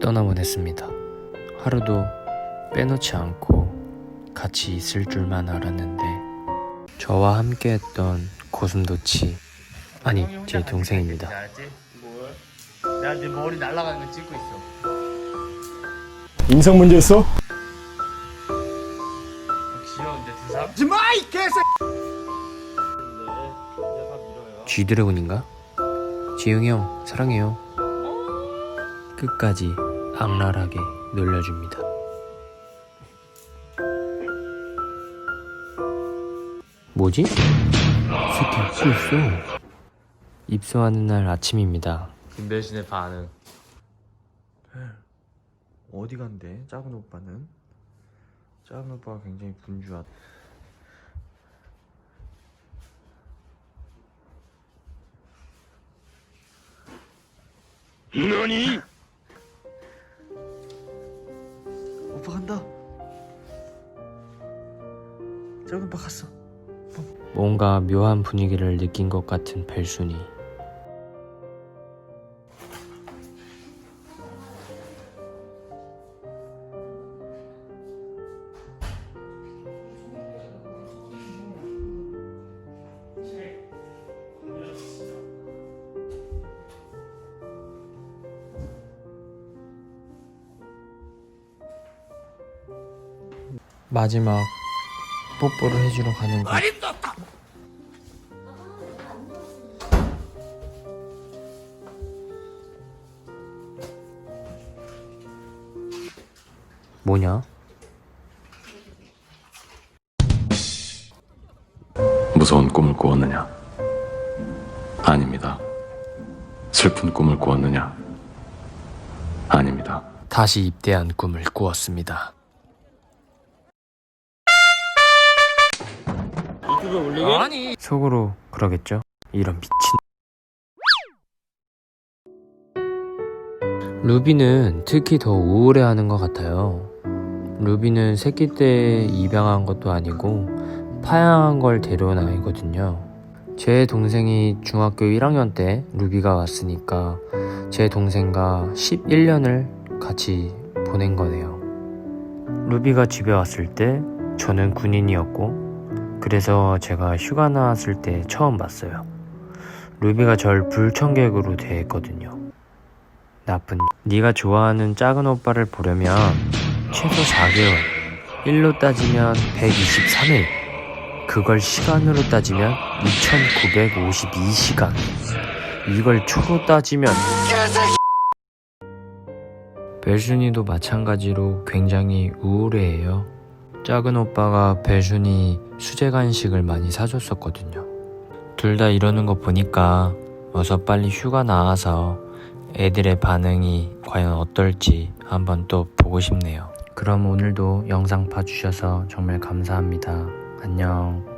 떠나보냈습니다. 하루도 빼놓지 않고 같이 있을 줄만 알았는데 저와 함께했던 고슴도치 아니 제 동생입니다. 알았지? 뭘? 내가 네 머리 날아가는 거 찍고 있어. 인성 문제 있어? 귀여운데 두 사람? G드래곤인가? 지용이 형 사랑해요. 끝까지 악랄하게 놀려줍니다. 뭐지? 새끼 있어. 입소하는 날 아침입니다. 김배신의 반응. 어디 간대? 작은 오빠는? 작은 오빠가 굉장히 분주하다. 너니? 간다. 작은 오빠 갔어. 뭔가 묘한 분위기를 느낀 것 같은 벨순이. 마지막 뽀뽀를 해주러 가는 거. 뭐냐? 무서운 꿈을 꾸었느냐? 아닙니다. 슬픈 꿈을 꾸었느냐? 아닙니다. 다시 입대한 꿈을 꾸었습니다. 유튜브에 올리게? 아니. 속으로 그러겠죠? 이런 미친. 루비는 특히 더 우울해하는 것 같아요. 루비는 새끼 때 입양한 것도 아니고 파양한 걸 데려온 아이거든요. 제 동생이 중학교 1학년 때 루비가 왔으니까 제 동생과 11년을 같이 보낸 거네요. 루비가 집에 왔을 때 저는 군인이었고 그래서 제가 휴가 나왔을 때 처음 봤어요. 루비가 절 불청객으로 대했거든요. 나쁜 네가 좋아하는 작은 오빠를 보려면 최소 4개월 1로 따지면 123일 그걸 시간으로 따지면 2952시간 이걸 초로 따지면 벨순이도 마찬가지로 굉장히 우울해해요. 작은 오빠가 벨순이 수제 간식을 많이 사줬었거든요. 둘 다 이러는 거 보니까 어서 빨리 휴가 나와서 애들의 반응이 과연 어떨지 한번 또 보고 싶네요. 그럼 오늘도 영상 봐주셔서 정말 감사합니다. 안녕.